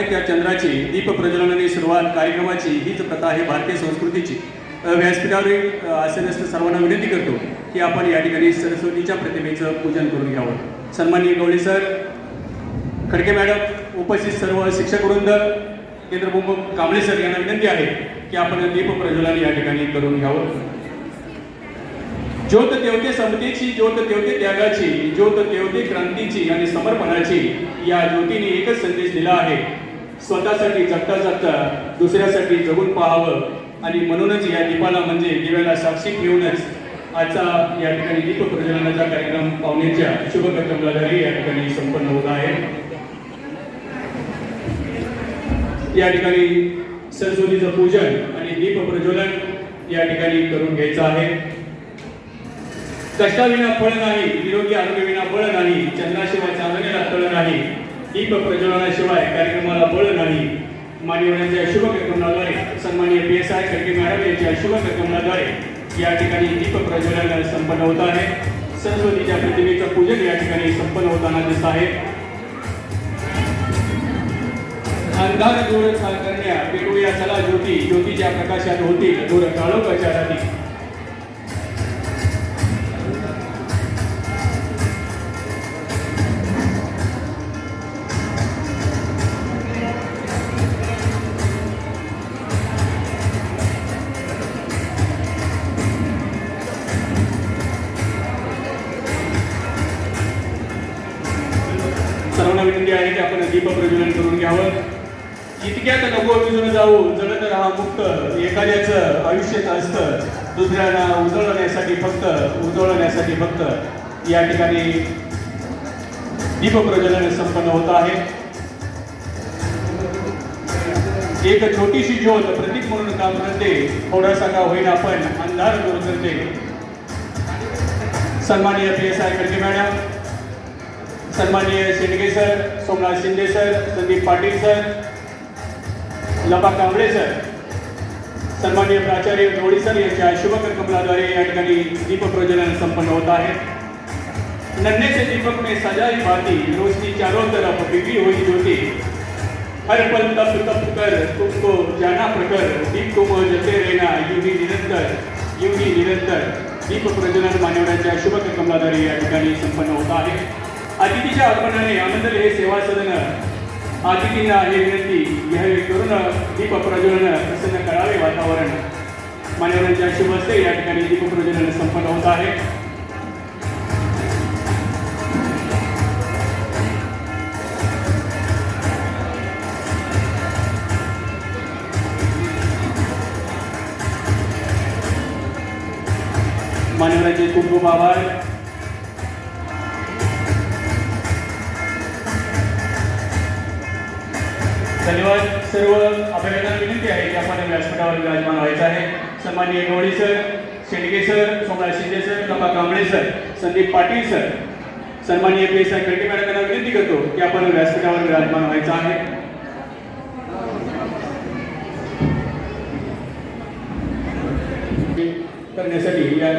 त्या चंद्राची दीप प्रज्वलनाने सुरुवात कार्यक्रमाची हीच प्रथा आहे भारतीय संस्कृतीची. व्यासपीठावरील आसनस्थ सर्वांना विनंती करतो की आपण या ठिकाणी सरस्वतीच्या प्रतिमेचं पूजन करून घ्यावं. सन्माननीय गवळी सर खडके मॅडम उपस्थित सर्व शिक्षक वृंद केंद्रप्रमुख कांबळे सर यांना विनंती आहे की आपण दीप प्रज्वलन या ठिकाणी करून घ्यावं. ज्योत देवते समतेची ज्योत तेवते त्यागाची ज्योत देवते क्रांतीची आणि समर्पणाची या ज्योतीने एकच संदेश दिला आहे. स्वतःसाठी जगता जगता दुसऱ्यासाठी जगून पाहावं. आणि म्हणूनच या दीपाला म्हणजे दिव्याला साक्षी ठेवूनच आजचा या ठिकाणी दीप प्रज्वलनाचा कार्यक्रम पाहुण्याच्या शुभकर्तव्याद्वारे या ठिकाणी संपन्न होत आहे. या ठिकाणी सरस्वतीचं पूजन आणि दीप प्रज्वलन या ठिकाणी करून घ्यायचं आहे. कष्टाविना फळ नाही निरोगी आरोग्यविना बळ नाही चंद्राशिवाय चांदण्याला तळ नाही. दीप प्रज्वलनाशिवाय कार्यक्रमाला बळ नाही. मान्यवरांच्या शुभ कार्यक्रमाद्वारे सन्मान्य P S I Khadke madam यांच्या शुभकर्तव्याद्वारे या ठिकाणी दीप प्रज्वलन संपन्न होत आहे. सरस्वतीच्या प्रतिमेचं पूजन या ठिकाणी संपन्न होताना दिसत आहे. अंधार दूर करण्या पेटूया चला ज्योती ज्योतीच्या प्रकाशात होती दूर काळोखाच्या रात्री सर्वांना विनंती आहे की आपण दीप प्रज्वलन करून घ्यावं. इतक्यात नको विजून जाऊ जळत राहा मुक्त. एखाद्याचं आयुष्यात असतं. दुसऱ्यांना उजळण्यासाठी फक्त उजळण्यासाठी फक्त. या ठिकाणी दीप प्रज्वलन संपन्न होत आहे. एक छोटीशी ज्योत प्रतीक म्हणून काम करते. थोडासा का होईना पण अंधार दूर करते. सन्माननीय पी एस आय मॅडम. सन्माननीय Shendge sir Somnath Shinde sir, Sandeep Patil sir, Laba Kamble sir, सन्माननीय प्राचार्य जोडी सर यांच्या शुभकर्कमलाद्वारे या दीप प्रज्वलन संपन्न होत आहे. नन्हे से दीपक में सजाई बाती रोशनी चारों तरफ़ बिगड़ी हुई ज्योति. हर पल तप तप कर तुमको जाना प्रकर दीप तुम जते रहना यूँ ही निरंतर यूँ ही निरंतर. दीप प्रज्वलन मान्यवरांच्या शुभकर्कमलाद्वारे या ठिकाणी संपन्न होत आहे. अतिथीच्या अर्पणाने आनंद हे सेवा सदन. अतिथींना हे विनंती घ्यावी करून दीप प्रज्वलन प्रसन्न करावे वातावरण. मान्यवरांच्या शुभ हस्ते या ठिकाणी दीप प्रज्वलन संपन्न होत आहे. मान्यवरांचे खूप आभार. धन्यवाद सर्व आपल्याला विनंती आहे की आपण व्यासपीठावर विराजमान व्हायचं आहे. सन्माननीय Gawali sir Shendge sir Somraj Shinde sir Lamba Kamble sir Sandeep Patil sir. सन्माननीय P S I Khadke madam विनंती करतो की आपण व्यासपीठावर विराजमान व्हायचं आहे. करण्यासाठी या